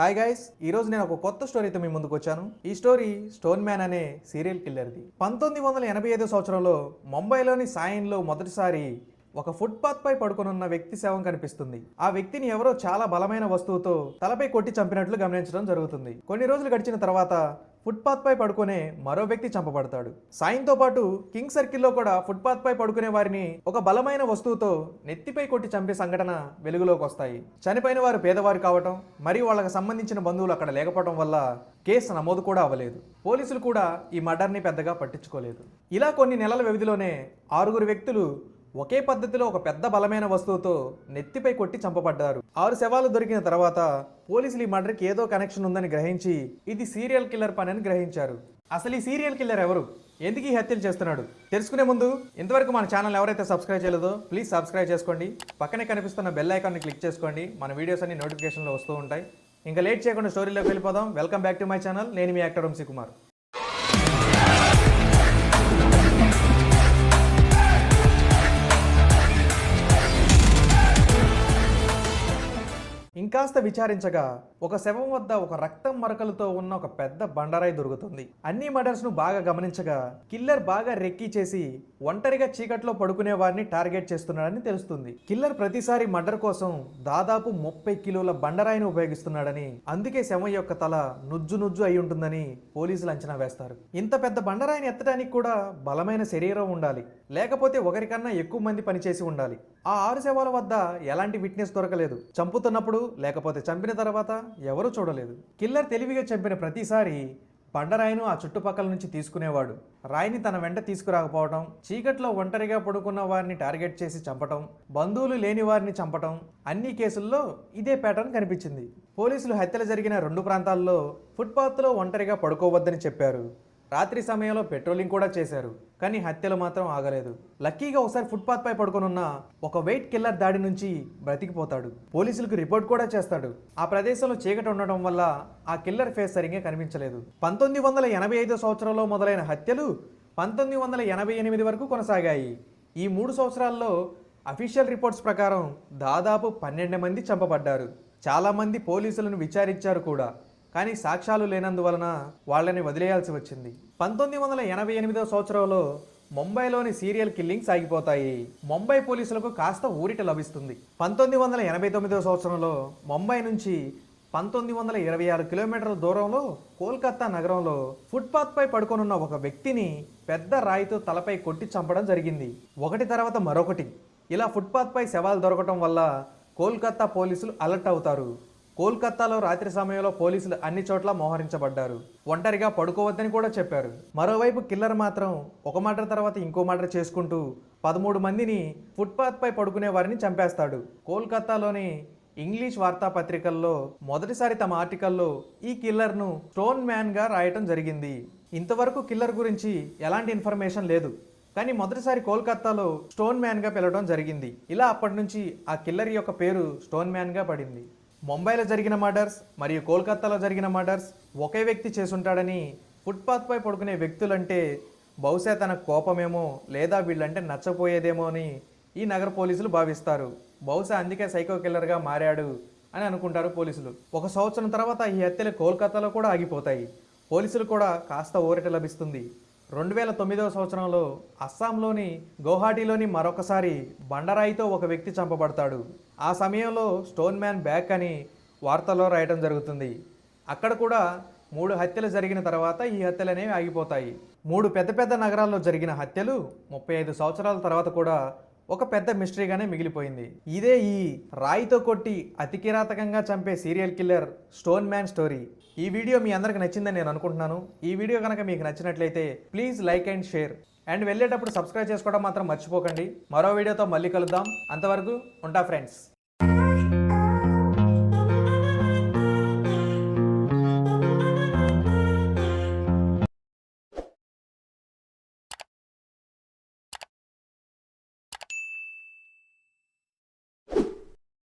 Hi guys ఈ రోజు నేను ఒక కొత్త స్టోరీతో మీ ముందుకు వచ్చాను. ఈ స్టోరీ స్టోన్ మ్యాన్ అనే సీరియల్ కిల్లర్ది పంతొమ్మిది వందల ఎనభై ఐదో సంవత్సరంలో ముంబైలోని సాయంలో మొదటిసారి ఒక ఫుట్పాత్ పై పడుకునున్న వ్యక్తి శవం కనిపిస్తుంది. ఆ వ్యక్తిని ఎవరో చాలా బలమైన వస్తువుతో తలపై కొట్టి చంపినట్లు గమనించడం జరుగుతుంది. కొన్ని రోజులు గడిచిన తర్వాత ఫుట్పాత్పై పడుకునే మరో వ్యక్తి చంపబడతాడు. సాయంతో పాటు కింగ్ సర్కిల్లో కూడా ఫుట్పాత్పై పడుకునే వారిని ఒక బలమైన వస్తువుతో నెత్తిపై కొట్టి చంపే సంఘటన వెలుగులోకి వస్తాయి. చనిపోయిన వారు పేదవారు కావటం మరియు వాళ్ళకి సంబంధించిన బంధువులు అక్కడ లేకపోవడం వల్ల కేసు నమోదు కూడా అవ్వలేదు. పోలీసులు కూడా ఈ మర్డర్ని పెద్దగా పట్టించుకోలేదు. ఇలా కొన్ని నెలల వ్యవధిలోనే ఆరుగురు వ్యక్తులు ఒకే పద్ధతిలో ఒక పెద్ద బలమైన వస్తువుతో నెత్తిపై కొట్టి చంపబడ్డారు. ఆరు శవాలు దొరికిన తర్వాత పోలీసులు ఈ మర్డర్కి ఏదో కనెక్షన్ ఉందని గ్రహించి ఇది సీరియల్ కిల్లర్ పని అని గ్రహించారు. అసలు ఈ సీరియల్ కిల్లర్ ఎవరు? ఎందుకు ఈ హత్యలు చేస్తున్నాడు? తెలుసుకునే ముందు ఇంతవరకు మన ఛానల్ ఎవరైతే సబ్స్క్రైబ్ చేయలేదో ప్లీజ్ సబ్స్క్రైబ్ చేసుకోండి. పక్కనే కనిపిస్తున్న బెల్ ఐకాన్ని క్లిక్ చేసుకోండి. మన వీడియోస్ అన్ని నోటిఫికేషన్లో వస్తూ ఉంటాయి. ఇంకా లేట్ చేయకుండా స్టోరీలోకి వెళ్ళిపోదాం. Welcome back to my channel. నేను మీ యాక్టర్ వంశీ కుమార్. ఇంకాస్త విచారించగా ఒక శవం వద్ద ఒక రక్తం మరకలతో ఉన్న ఒక పెద్ద బండరాయి దొరుకుతుంది. అన్ని మర్డర్స్ను బాగా గమనించగా కిల్లర్ బాగా రెక్కీ చేసి ఒంటరిగా చీకట్లో పడుకునే వారిని టార్గెట్ చేస్తున్నాడని తెలుస్తుంది. కిల్లర్ ప్రతిసారి మర్డర్ కోసం దాదాపు ముప్పై కిలోల బండరాయిని ఉపయోగిస్తున్నాడని అందుకే శవం యొక్క తల నుజ్జు నుజ్జు అయి ఉంటుందని పోలీసులు అంచనా వేస్తారు. ఇంత పెద్ద బండరాయిని ఎత్తడానికి కూడా బలమైన శరీరం ఉండాలి. లేకపోతే ఒకరికన్నా ఎక్కువ మంది పనిచేసి ఉండాలి. ఆ ఆరు శవాల వద్ద ఎలాంటి విట్నెస్ దొరకలేదు. చంపుతున్నప్పుడు లేకపోతే చంపిన తర్వాత ఎవరూ చూడలేదు. కిల్లర్ తెలివిగా చంపిన ప్రతిసారి బండరాయిను ఆ చుట్టుపక్కల నుంచి తీసుకునేవాడు. రాయిని తన వెంట తీసుకురాకపోవడం చీకట్లో ఒంటరిగా పడుకున్న వారిని టార్గెట్ చేసి చంపటం బంధువులు లేని వారిని చంపటం అన్ని కేసుల్లో ఇదే ప్యాటర్న్ కనిపించింది. పోలీసులు హత్యలు జరిగిన రెండు ప్రాంతాల్లో ఫుట్పాత్లో ఒంటరిగా పడుకోవద్దని చెప్పారు. రాత్రి సమయంలో పెట్రోలింగ్ కూడా చేశారు కానీ హత్యలు మాత్రం ఆగలేదు. లక్కీగా ఒకసారి ఫుట్పాత్ పై పడుకునున్న ఒక వెయిట్ కిల్లర్ దాడి నుంచి బ్రతికిపోతాడు. పోలీసులకు రిపోర్ట్ కూడా చేస్తాడు. ఆ ప్రదేశంలో చీకటి ఉండటం వల్ల ఆ కిల్లర్ ఫేస్ సరిగ్గా కనిపించలేదు. పంతొమ్మిది వందల ఎనభై ఐదో సంవత్సరంలో మొదలైన హత్యలు పంతొమ్మిది వందల ఎనభై ఎనిమిది వరకు కొనసాగాయి. ఈ మూడు సంవత్సరాల్లో అఫీషియల్ రిపోర్ట్స్ ప్రకారం దాదాపు పన్నెండు మంది చంపబడ్డారు. చాలామంది పోలీసులను విచారించారు కూడా. కానీ సాక్ష్యాలు లేనందువలన వాళ్ళని వదిలేయాల్సి వచ్చింది. పంతొమ్మిది వందల ఎనభై ఎనిమిదో సంవత్సరంలో ముంబైలోని సీరియల్ కిల్లింగ్స్ ఆగిపోతాయి. ముంబై పోలీసులకు కాస్త ఊరిట లభిస్తుంది. పంతొమ్మిది వందల ఎనభై తొమ్మిదవ సంవత్సరంలో ముంబై నుంచి పంతొమ్మిది వందల ఇరవై ఆరు కిలోమీటర్ల దూరంలో కోల్కతా నగరంలో ఫుట్పాత్ పై పడుకొనున్న ఒక వ్యక్తిని పెద్ద రాయితో తలపై కొట్టి చంపడం జరిగింది. ఒకటి తర్వాత మరొకటి. ఇలా ఫుట్పాత్ పై శవాలు దొరకటం వల్ల కోల్కత్తా పోలీసులు అలర్ట్ అవుతారు. కోల్కతాలో రాత్రి సమయంలో పోలీసులు అన్ని చోట్ల మోహరించబడ్డారు. ఒంటరిగా పడుకోవద్దని కూడా చెప్పారు. మరోవైపు కిల్లర్ మాత్రం ఒక మర్డర్ తర్వాత ఇంకో మర్డర్ చేసుకుంటూ పదమూడు మందిని ఫుట్పాత్ పై పడుకునే వారిని చంపేస్తాడు. కోల్కతాలోని ఇంగ్లీష్ వార్తాపత్రికల్లో మొదటిసారి తమ ఆర్టికల్లో ఈ కిల్లర్ను స్టోన్ మ్యాన్గా రాయటం జరిగింది. ఇంతవరకు కిల్లర్ గురించి ఎలాంటి ఇన్ఫర్మేషన్ లేదు. కానీ మొదటిసారి కోల్కతాలో స్టోన్ మ్యాన్గా పిలవడం జరిగింది. ఇలా అప్పటి నుంచి ఆ కిల్లర్ యొక్క పేరు స్టోన్ మ్యాన్గా పడింది. ముంబైలో జరిగిన మర్డర్స్ మరియు కోల్కతాలో జరిగిన మర్డర్స్ ఒకే వ్యక్తి చేసుంటాడని ఫుట్పాత్పై పడుకునే వ్యక్తులంటే బహుశా తన కోపమేమో లేదా వీళ్ళంటే నచ్చపోయేదేమో అని ఈ నగర పోలీసులు భావిస్తారు. బహుశా అందుకే సైకో కిల్లర్గా మారాడు అని అనుకుంటారు పోలీసులు. ఒక సంవత్సరం తర్వాత ఈ హత్యలు కోల్కతాలో కూడా ఆగిపోతాయి. పోలీసులు కూడా కాస్త ఊరట లభిస్తుంది. రెండు వేల తొమ్మిదవ సంవత్సరంలో అస్సాంలోని గౌహాటీలోని మరొకసారి బండరాయితో ఒక వ్యక్తి చంపబడతాడు. ఆ సమయంలో స్టోన్ మ్యాన్ బ్యాక్ అని వార్తల్లో రాయడం జరుగుతుంది. అక్కడ కూడా మూడు హత్యలు జరిగిన తర్వాత ఈ హత్యలు అనేవి ఆగిపోతాయి. మూడు పెద్ద పెద్ద నగరాల్లో జరిగిన హత్యలు ముప్పై ఐదు సంవత్సరాల తర్వాత కూడా ఒక పెద్ద మిస్టరీగానే మిగిలిపోయింది. ఇదే ఈ రాయితో కొట్టి అతి కిరాతకంగా చంపే serial killer Stone Man story. ఈ వీడియో మీ అందరికి నచ్చిందని నేను అనుకుంటున్నాను. ఈ వీడియో కనుక మీకు నచ్చినట్లయితే please like and share. And వెళ్ళేటప్పుడు సబ్స్క్రైబ్ చేసుకోవడం మాత్రం మర్చిపోకండి. మరో వీడియోతో మళ్ళీ కలుద్దాం. అంతవరకు ఉంటా ఫ్రెండ్స్.